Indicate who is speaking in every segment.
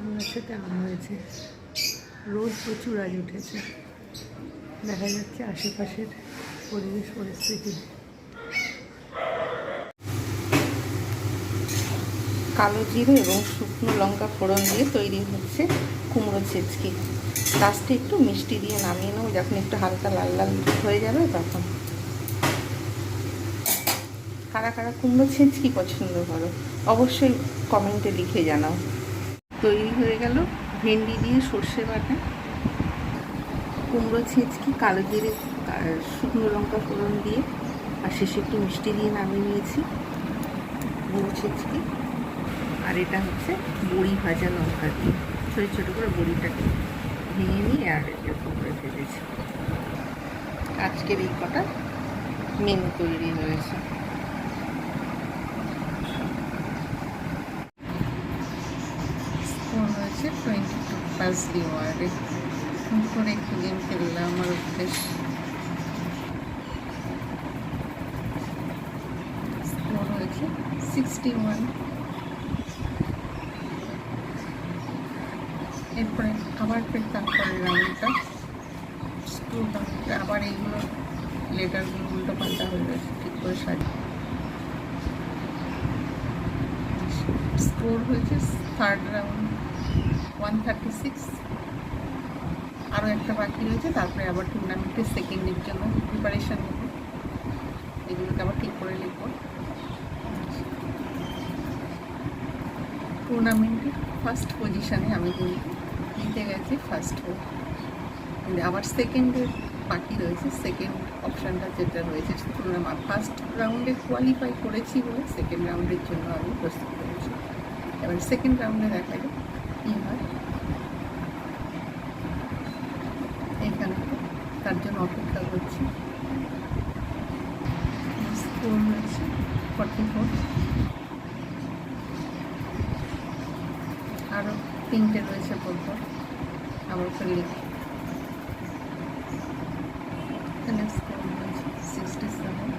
Speaker 1: আম গাছেতে আম হয়েছে। রোদ প্রচুর আজ উঠেছে। দেখা যাচ্ছে আশেপাশের পরিবেশ পরিস্থিতি। কালো জিরে এবং শুকনো লঙ্কা ফোড়ন দিয়ে তৈরি হচ্ছে কুমড়ো ছেচকি। লাস্টে একটু মিষ্টি দিয়ে নামিয়ে নেব। যখন একটু হালকা লাল লাল হয়ে যাবে তখন। কারা কারা কুমড়ো ছেঁচকি পছন্দ করো, অবশ্যই কমেন্টে লিখে জানাও। তৈরি হয়ে গেল। ভেন্ডি দিয়ে সর্ষে বাটা, কুমড়ো ছেঁচকি, কালো জিরে শুকনো লঙ্কা ফোড়ন দিয়ে, আর শেষে একটু মিষ্টি দিয়ে নামিয়ে নিয়েছি গুঁড়ো ছেঁচকি। আর এটা হচ্ছে বড়ি ভাজা লঙ্কা দিয়ে। ছোটো ছোটো করে বড়িটাকে ভেঙে নিয়ে আর এরকম করে ভেজেছি। আজকের এই কটা মেনু তৈরি হয়েছে।
Speaker 2: স্কোর হয়েছে টোয়েন্টি টু ফার্স্ট রিওয়ার্ডে ফোন করে একটু গেম খেললাম, আমার অভ্যেস। স্কোর হয়েছে সিক্সটি ওয়ান এরপরে আবার ফের তারপরে রাউন্ডটা আবার এইগুলো লেটারগুলো উল্টো পাল্টা হয়ে গেছে, ঠিক করে সাজি স্কোর হয়েছে third round one thirty six আরও একটা বাকি রয়েছে, তারপরে আবার টুর্নামেন্টের সেকেন্ডের জন্য প্রিপারেশান নেব। এগুলোকে আবার ঠিক করে লিখব। টুর্নামেন্টের ফার্স্ট পজিশানে আমি নিতে গেছি ফার্স্ট হয়ে। আবার সেকেন্ডের বাকি রয়েছে সেকেন্ড অপশানটা যেটা রয়েছে টুর্নামেন্ট ফার্স্ট রাউন্ডে কোয়ালিফাই করেছি বলে সেকেন্ড রাউন্ডের জন্য আমি প্রস্তুত করেছি। এবার সেকেন্ড রাউন্ডে দেখা যাক কী হয়। এখানে তার জন্য অপেক্ষা করছি। হয়েছে ফর্টি ফোর তিনটে রয়েছে পরপর আবার এখানে স্কোর হয়েছে সিক্সটি সেভেন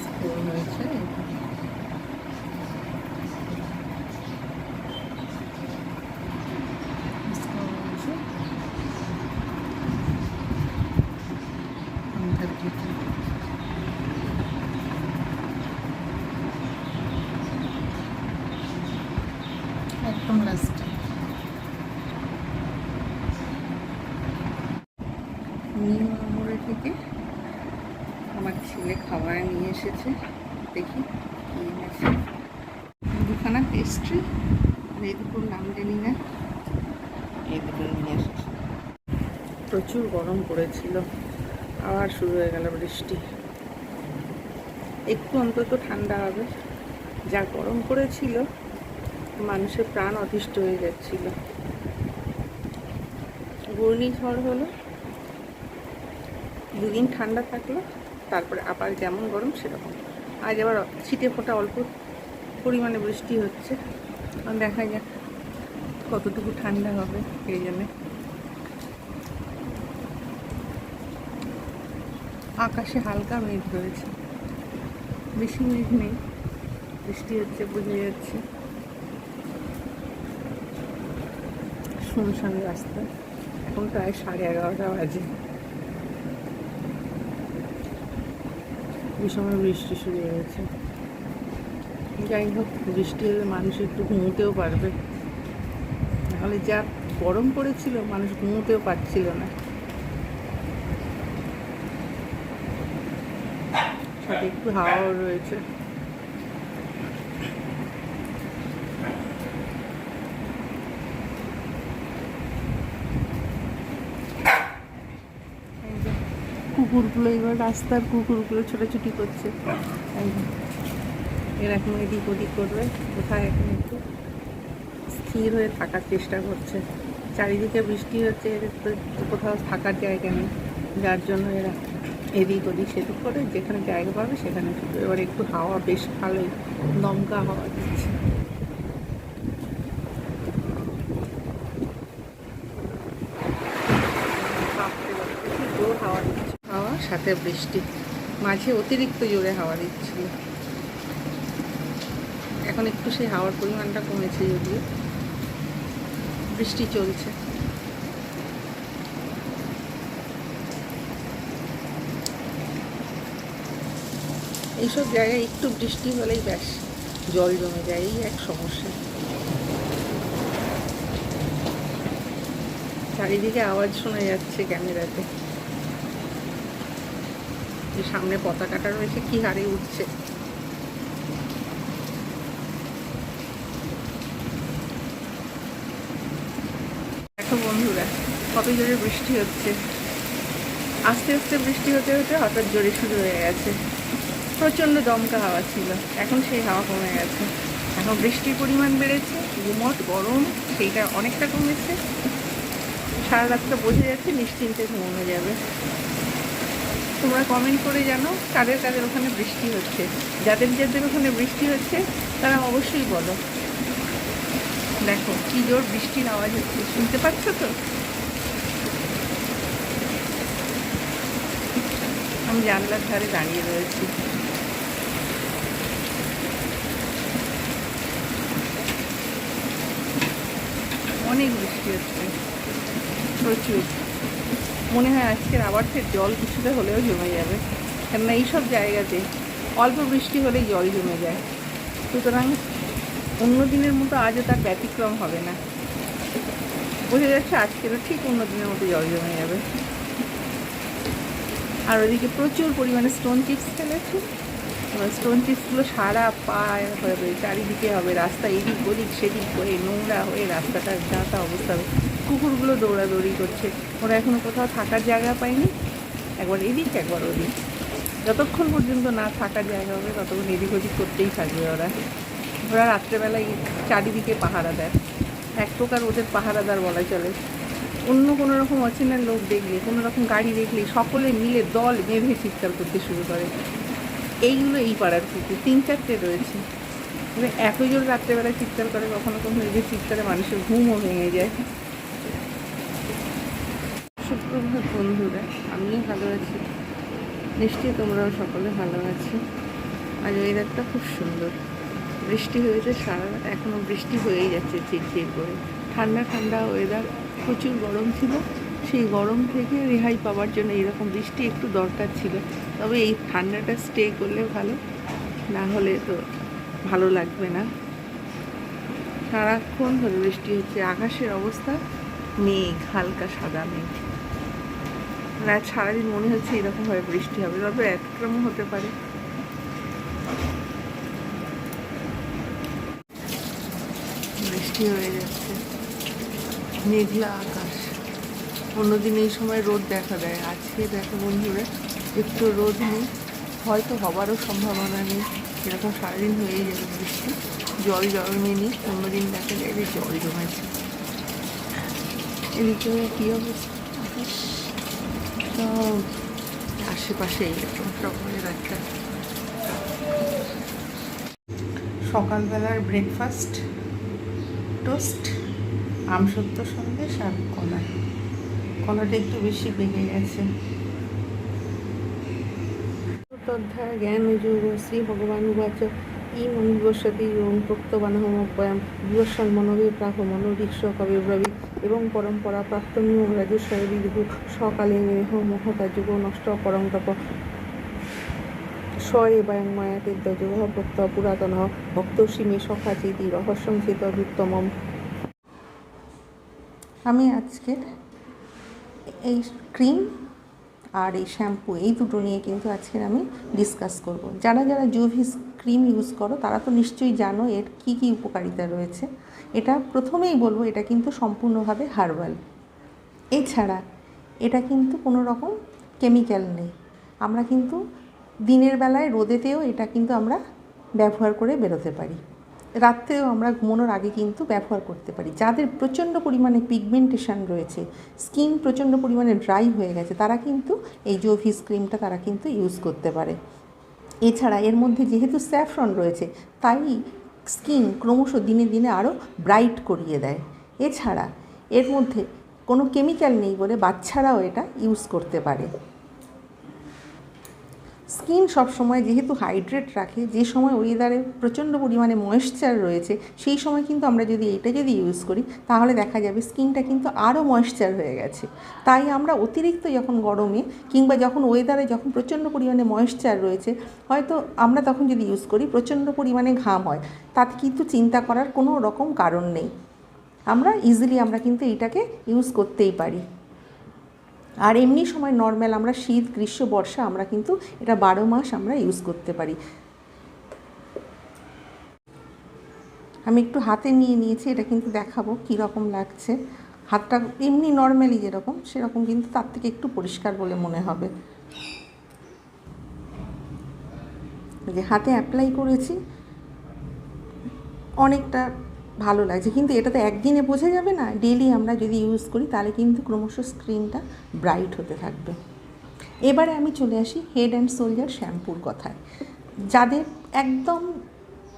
Speaker 2: স্কোর হয়েছে স্কোর হয়েছে থার্টি টু একদম লাস্টে
Speaker 1: নিউ মোড়ে থেকে আমার ছেলে খাবার নিয়ে এসেছে দেখি কি এনেছে দুখানা পেস্ট্রি আর এই জানি না এই দুটো নিয়ে এসেছে প্রচুর গরম পড়েছিল। আবার শুরু হয়ে গেল বৃষ্টি। একটু অন্তত ঠান্ডা হবে। যা গরম পড়েছিল মানুষের প্রাণ অতিষ্ঠ হয়ে যাচ্ছিল। ঘূর্ণিঝড় হলো। দুদিন ঠান্ডা থাকল তারপরে আবার যেমন গরম সেরকম। আজ আবার ছিটে ফোটা অল্প পরিমাণে বৃষ্টি হচ্ছে। দেখা যাক। কতটুকু ঠান্ডা হবে, এই জন্যে। আকাশে হালকা মেঘ রয়েছে। বেশি মেঘ নেই, বৃষ্টি হচ্ছে, বুঝে যাচ্ছে। শুনশান রাস্তা, এখন প্রায় সাড়ে এগারোটা বাজে। এই সময় বৃষ্টি শুরু হয়েছে। যাই হোক, বৃষ্টি হলে মানুষ একটু ঘুমোতেও পারবে। নাহলে যা গরম পড়েছিল মানুষ ঘুমোতেও পারছিল না। সাথে একটু হাওয়াও রয়েছে। কুকুরগুলো এবার রাস্তার কুকুরগুলো ছোটাছুটি করছে। যে, এরকম এদিক ওদিক করবে। কোথায় এখন একটু? স্থির হয়ে থাকার চেষ্টা করছে। চারিদিকে বৃষ্টি হচ্ছে এদের তো কোথাও থাকার জায়গা নেই। যার জন্য এরা এদিক ওদিক সেদিক করে, যেখানে জায়গা পাবে সেখানে শুধু এবার একটু হাওয়া বেশ ভালোই, দমকা হাওয়া দিচ্ছে। সাথে বৃষ্টি। মাঝে অতিরিক্ত জোরে হাওয়া দিচ্ছিল। এখন একটু সেই হাওয়ার পরিমাণটা কমেছে যদিও। বৃষ্টি চলছে। এইসব জায়গায় একটু বৃষ্টি হলেই ব্যাস, জল জমে যায়, এই এক সমস্যা। চারিদিকে আওয়াজ শোনা যাচ্ছে ক্যামেরাতে। সামনে পতাকাটা রয়েছে, কি হারে উঠছে দেখো বন্ধুরা কত জোরে বৃষ্টি হচ্ছে। আস্তে আস্তে বৃষ্টি হতে হতে হঠাৎ জোরে শুরু হয়ে গেছে। প্রচণ্ড দমকা হাওয়া ছিল। এখন সেই হাওয়া কমে গেছে। এখন বৃষ্টির পরিমাণ বেড়েছে গুমট গরম, সেইটা অনেকটা কমেছে। সারা রাতটা বোঝা যাচ্ছে, নিশ্চিন্তে ঘুমানো যাবে। তোমরা কমেন্ট করে জানো কাদের কাদের ওখানে বৃষ্টি হচ্ছে। যাদের যাদের ওখানে বৃষ্টি হচ্ছে, তারা অবশ্যই বলো। দেখো, কি জোর বৃষ্টির আওয়াজ হচ্ছে। শুনতে পাচ্ছ তো? আমি জানলার ধারে দাঁড়িয়ে রয়েছি। অনেক বৃষ্টি হচ্ছে। প্রচুর। মনে হয় আজকের আবার ফের জল কিছুটা হলেও জমে যাবে। কেননা এইসব জায়গাতে অল্প বৃষ্টি হলেই জল জমে যায়। সুতরাং অন্য দিনের মতো আজও তার ব্যতিক্রম হবে না। বোঝা যাচ্ছে আজকেরও ঠিক অন্য দিনের মতো জল জমে যাবে। আর ওদিকে প্রচুর পরিমাণে স্টোন চিপস ফেলেছি। এবার স্টোন চিপসগুলো সারা পায়ে হবে চারিদিকে হবে রাস্তা, এদিক ওদিক, সেদিক করে নোংরা হয়ে রাস্তাটার যাতা অবস্থা হবে। কুকুরগুলো দৌড়াদৌড়ি করছে। ওরা এখনও কোথাও থাকার জায়গা পায়নি। একবার এদিক, একবার ওদিক। যতক্ষণ পর্যন্ত না থাকার জায়গা হবে, ততক্ষণ এদিক ওদিক করতেই থাকবে ওরা। ওরা রাত্রেবেলায় চারিদিকে পাহারা দেয় এক প্রকার ওদের পাহারাদার বলা চলে। অন্য কোনো রকম অচেনা লোক দেখলে, কোনো রকম গাড়ি দেখলে সকলে মিলে দল বেঁধে চিৎকার করতে শুরু করে। এইগুলো এই পাড়ার কুকুর, তিন চারটে রয়েছে। মানে এত জোর রাত্রেবেলায় চিৎকার করে, কখনো কখনো এদের চিৎকারে মানুষের ঘুমও ভেঙে যায়। সুপ্রভাত বন্ধুরা, আমিও ভালো আছি। নিশ্চয়ই তোমরাও সকলে ভালো আছো। আজ ওয়েদারটা খুব সুন্দর। বৃষ্টি হয়েছে, সারা এখনও বৃষ্টি হয়েই যাচ্ছে চিরচির করে। ঠান্ডা ঠান্ডা ওয়েদার প্রচুর গরম ছিল। সেই গরম থেকে রেহাই পাওয়ার জন্য এরকম বৃষ্টি একটু দরকার ছিল। তবে এই ঠান্ডাটা স্টে করলে ভালো, না হলে তো ভালো লাগবে না। সারাক্ষণ ধরে বৃষ্টি হচ্ছে, আকাশের অবস্থা মেঘ, হালকা সাদা মেঘ। রাত সারাদিন মনে হচ্ছে এরকমভাবে বৃষ্টি হবে, তবে একরকম হতে পারে। বৃষ্টি হয়ে যাচ্ছে। মেঘলা আকাশ। অন্যদিন এই সময় রোদ দেখা দেয়। আজকে দেখো বন্ধুরা, একটু রোদ নেই। হয়তো হবারও সম্ভাবনা নেই। এরকম সারাদিন হয়েই যাবে বৃষ্টি। জল জমেনি অন্যদিন দেখা যায় যে জল জমেছে। এদিকে কী অবস্থা? আকাশ? আশেপাশে এরকম সকলের একটা সকালবেলার ব্রেকফাস্ট টোস্ট আমসত্ব সন্দেশ আর কলা। কলাটা একটু বেশি পেকে গেছে। অধ্যায় জ্ঞান যোগ, শ্রী ভগবান উবাচ, ই মনুবসতি এবং প্রক্তবানহমব্যয়াম বিবস্বন মনবে প্রাহ মনোদীক্ষ কবে ব্রবি এবং পরম্পরা প্রাপ্তনীয় রাজস্বয় বিদু সকালে মেহ মহতা যুগ নষ্ট পরং তপ। স এবায়ং মায়াতে যুগ প্রক্ত পুরাতন ভক্তসী মে সখা চিতি রহস্যং চেতদুত্তমম আমি আজকের এই ক্রিম আর এই শ্যাম্পু, এই দুটো নিয়ে কিন্তু আজকের আমি ডিসকাস করব। যারা যারা জুভিস ক্রিম ইউজ করো, তারা তো নিশ্চয়ই জানো এর কী কী উপকারিতা রয়েছে। এটা প্রথমেই বলব, এটা কিন্তু সম্পূর্ণভাবে হার্বাল। এছাড়া এটা কিন্তু কোনো রকম কেমিক্যাল নেই। আমরা কিন্তু দিনের বেলায় রোদেতেও এটা কিন্তু আমরা ব্যবহার করে বেরোতে পারি। রাত্রেও আমরা ঘুমানোর আগে কিন্তু ব্যবহার করতে পারি। যাদের প্রচণ্ড পরিমাণে পিগমেন্টেশন রয়েছে স্কিন প্রচণ্ড পরিমাণে ড্রাই হয়ে গেছে, তারা কিন্তু এই জোভিস ক্রিমটা তারা কিন্তু ইউজ করতে পারে। এছাড়া এর মধ্যে যেহেতু স্যাফরন রয়েছে, তাই স্কিন ক্রমশ দিনে দিনে আরও ব্রাইট করিয়ে দেয়। এছাড়া এর মধ্যে কোনো কেমিক্যাল নেই বলে বাচ্চারাও এটা ইউজ করতে পারে। স্কিন সবসময় যেহেতু হাইড্রেট রাখে, যে সময় ওয়েদারে প্রচণ্ড পরিমাণে ময়েশ্চার রয়েছে, সেই সময় কিন্তু আমরা যদি এইটা যদি ইউজ করি, তাহলে দেখা যাবে স্কিনটা কিন্তু আরও ময়েশ্চার হয়ে গেছে। তাই আমরা অতিরিক্ত যখন গরমে কিংবা যখন ওয়েদারে যখন প্রচণ্ড পরিমাণে ময়েশ্চার রয়েছে, হয়তো আমরা তখন যদি ইউজ করি, প্রচণ্ড পরিমাণে ঘাম হয়, তাতে কিন্তু চিন্তা করার কোনো রকম কারণ নেই। আমরা ইজিলি আমরা কিন্তু এইটাকে ইউজ করতেই পারি। আর এমনি সময় নর্মাল আমরা শীত, গ্রীষ্ম, বর্ষা, আমরা কিন্তু এটা বারো মাস আমরা ইউজ করতে পারি। আমি একটু হাতে নিয়ে নিয়েছি, এটা কিন্তু দেখাবো কী রকম লাগছে। হাতটা এমনি নর্মালি যেরকম, সেরকম কিন্তু তার থেকে একটু পরিষ্কার বলে মনে হবে। যে হাতে অ্যাপ্লাই করেছি, অনেকটা ভালো লাগছে। কিন্তু এটা তো একদিনে বোঝা যাবে না ডেলি আমরা যদি ইউজ করি, তাহলে কিন্তু ক্রমশ স্ক্রিনটা ব্রাইট হতে থাকবে। এবারে আমি চলে আসি হেড অ্যান্ড সোলজার শ্যাম্পুর কথায়। যাদের একদম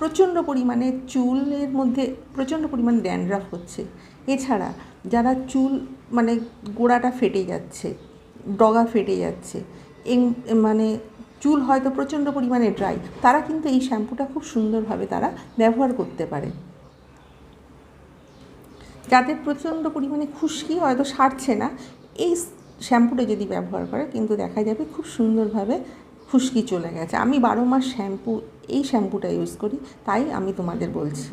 Speaker 1: প্রচণ্ড পরিমাণে চুলের মধ্যে প্রচণ্ড পরিমাণে ড্যান্ড্রাফ হচ্ছে, এছাড়া যারা চুল মানে গোড়াটা ফেটে যাচ্ছে, ডগা ফেটে যাচ্ছে মানে চুল হয়তো প্রচণ্ড পরিমাণে ড্রাই তারা কিন্তু এই শ্যাম্পুটা খুব সুন্দরভাবে তারা ব্যবহার করতে পারে। যাদের প্রচণ্ড পরিমাণে খুশকি হয়তো সারছে না, এই শ্যাম্পুটা যদি ব্যবহার করে, কিন্তু দেখা যাবে খুব সুন্দরভাবে খুশকি চলে গেছে। আমি বারো মাস শ্যাম্পু, এই শ্যাম্পুটা ইউজ করি, তাই আমি তোমাদের বলছি।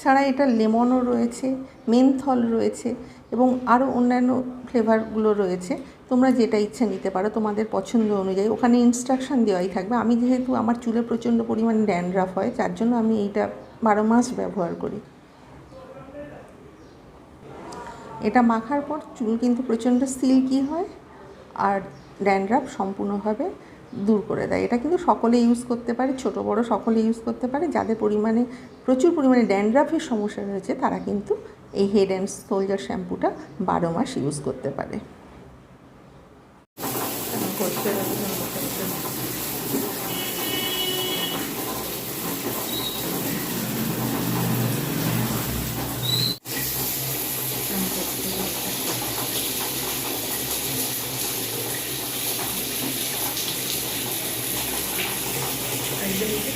Speaker 1: ছাড়া এটা লেমনও রয়েছে মেনথল রয়েছে, এবং আরও অন্যান্য ফ্লেভারগুলো রয়েছে। তোমরা যেটা ইচ্ছা নিতে পারো, তোমাদের পছন্দ অনুযায়ী। ওখানে ইনস্ট্রাকশন দেওয়াই থাকবে। আমি যেহেতু আমার চুলে প্রচণ্ড পরিমাণে ড্যান্ড্রাফ হয়, যার জন্য আমি এইটা বারো মাস ব্যবহার করি। এটা মাখার পর চুল কিন্তু প্রচণ্ড সিল্কি হয় আর ড্যান্ড্রাফ সম্পূর্ণভাবে দূর করে দেয়। এটা কিন্তু সকলে ইউজ করতে পারে, ছোট, বড় সকলে ইউজ করতে পারে। যাদের পরিমাণে, প্রচুর পরিমাণে ড্যান্ড্রাফের সমস্যা রয়েছে, তারা কিন্তু এই হেড অ্যান্ড সোলজার শ্যাম্পুটা বারো মাস ইউজ করতে পারে।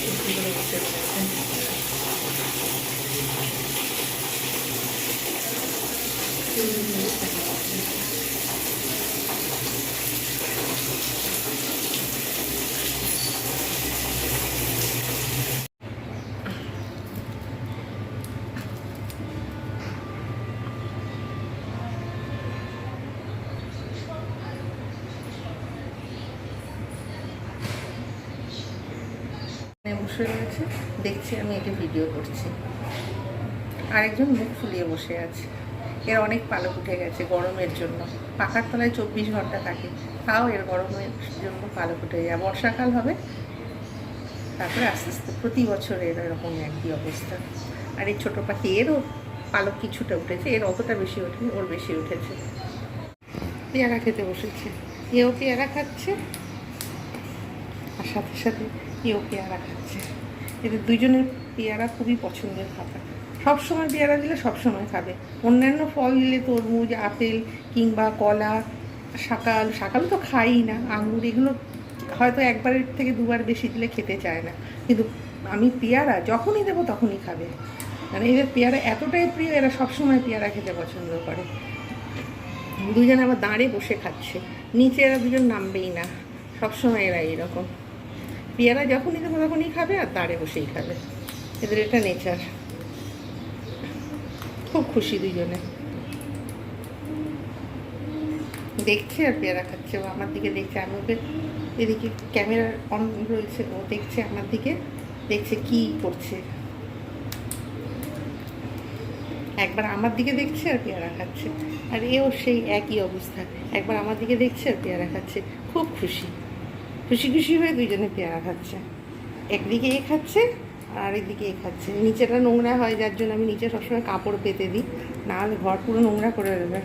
Speaker 1: এখানে বসে রয়েছে দেখছি আমি এটা ভিডিও করছি। আরেকজন মুখ ফুলিয়ে বসে আছে। এর অনেক পালক উঠে গেছে গরমের জন্য। পাখার তলায় চব্বিশ ঘণ্টা থাকে। তাও এর গরমের জন্য পালক উঠে যায়। বর্ষাকাল হবে, তারপরে আস্তে আস্তে প্রতি বছর এর এরকম একই অবস্থা। আর এই ছোটো পাখি, এরও পালক কিছুটা উঠেছে। এর অতটা বেশি ওঠেনি, ওর বেশি উঠেছে। পেয়ারা খেতে বসেছে। এও পেয়ারা খাচ্ছে, আর সাথে সাথে এও পেয়ারা খাচ্ছে। এদের দুজনের পেয়ারা খুবই পছন্দের খাবার। সবসময় পেয়ারা দিলে সবসময় খাবে। অন্যান্য ফল দিলে তরমুজ, আপেল কিংবা কলা, শাকাল শাকাল তো খাই না, আঙুর এগুলো হয়তো একবারের থেকে দুবার বেশি দিলে খেতে চায় না। কিন্তু আমি পেয়ারা যখনই দেবো তখনই খাবে। মানে এদের পেয়ারা এতটাই প্রিয়, এরা সবসময় পেয়ারা খেতে পছন্দ করে। দুজন আবার দাঁড়ে বসে খাচ্ছে। নিচে এরা দুজন নামবেই না। সবসময় এরা এইরকম। পেয়ারা যখনই দেবো তখনই খাবে আর দাঁড়ে বসেই খাবে। এদের এটা নেচার খুব খুশি দুজনে দেখছে আর পেয়ারা খাচ্ছে, ও আমার দিকে দেখছে। আমি ওকে এদিকে ক্যামেরা অন রয়েছে, ও দেখছে আমার দিকে, দেখছে কি করছে। একবার আমার দিকে দেখছে আর পেয়ারা খাচ্ছে। আর এও সেই একই অবস্থা। একবার আমার দিকে দেখছে আর পেয়ারা খাচ্ছে। খুব খুশি। খুশি খুশি হয়ে দুইজনে পেয়ারা খাচ্ছে। একদিকে এ খাচ্ছে, আর আরেকদিকে এ খাচ্ছে। নিচেটা নোংরা হয়, যার জন্য আমি নিচে সবসময় কাপড় পেতে দিই। নাহলে ঘর পুরো নোংরা করে দেবে।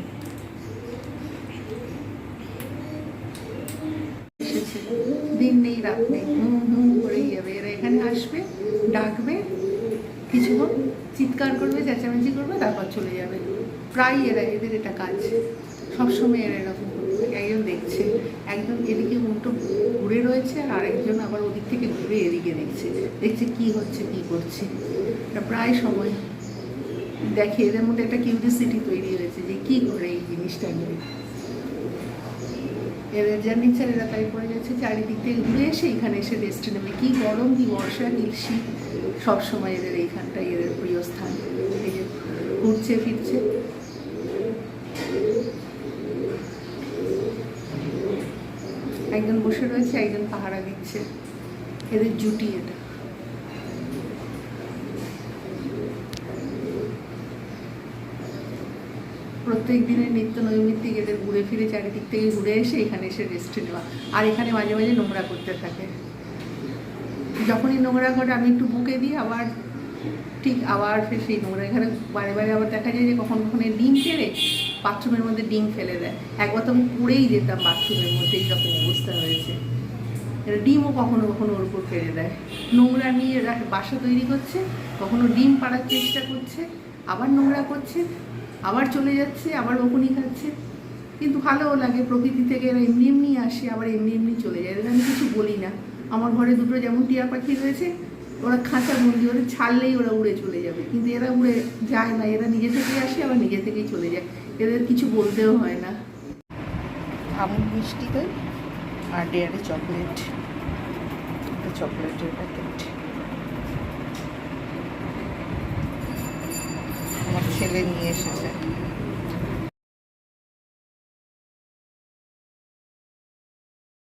Speaker 1: দিন নেই, রাত নেই। হুম হুম করেই যাবে। এরা এখানে আসবে, ডাকবে, কিছুক্ষণ চিৎকার করবে, চেঁচামেচি করবে, তারপর চলে যাবে। প্রায় এরা, এদের এটা কাজ। সবসময় এরা এরকম করতে থাকে একজন দেখছে একজন এদিকে দুটো ঘুরে রয়েছে আর আরেকজন আবার ওদিক থেকে ঘুরে এদিকে দেখছে। দেখছে কি হচ্ছে, কি করছে। এটা প্রায় সময় দেখে এদের মধ্যে একটা কিউরিয়াসিটি তৈরি হয়েছে যে কি করে এই জিনিসটা নিয়ে। এদের যার নিচার এরা তাই পড়ে যাচ্ছে। চারিদিক থেকে ঘুরে এসে এখানে এসে রেস্ট নেবে। কি গরম, কি বর্ষা, কি শীত, সবসময় এদের এইখানটাই এদের প্রিয় স্থান। ঘুরছে, ফিরছে। একজন বসে রয়েছে, একজন পাহারা দিচ্ছে। এদের জুটি এটা। প্রত্যেক দিনের নিত্য নৈমিত্তিক এদের ঘুরে ফিরে চারিদিক থেকে ঘুরে এসে এখানে এসে রেস্ট নেওয়া। আর এখানে মাঝে মাঝে নোংরা করতে থাকে। যখনই নোংরা করে, আমি একটু বুকে দিই আবার ঠিক আবার সেই নোংরা। এখানে বারে বারে আবার দেখা যায় যে কখন কখন ডিম কেড়ে বাথরুমের মধ্যে ডিম ফেলে দেয়। একবার তো আমি পুড়েই যেতাম বাথরুমের মধ্যে এইরকম অবস্থা হয়েছে। ডিমও কখনো কখনো ওর উপর ফেলে দেয়। নোংরা নিয়ে বাসা তৈরি করছে, কখনো ডিম পাড়ার চেষ্টা করছে, আবার নোংরা করছে, আবার চলে যাচ্ছে, আবার বকুনি খাচ্ছে। কিন্তু ভালোও লাগে, প্রকৃতি থেকে এরা এমনি এমনি আসে, আবার এমনি এমনি চলে যায়। আমি কিছু বলি না। আমার ঘরে দুটো যেমন টিয়া পাখি রয়েছে, ওরা খাঁচা বন্দি ওরা ছাড়লেই ওরা উড়ে চলে যাবে। কিন্তু এরা উড়ে যায় না, এরা নিজে থেকেই আসে, আবার নিজে থেকেই চলে যায়। এদের কিছু বলতেও হয় না।
Speaker 2: আমুল মিষ্টি দই আর ডেয়ারি চকলেট। চকলেটের প্যাকেট। আমার ছেলে নিয়ে এসেছে।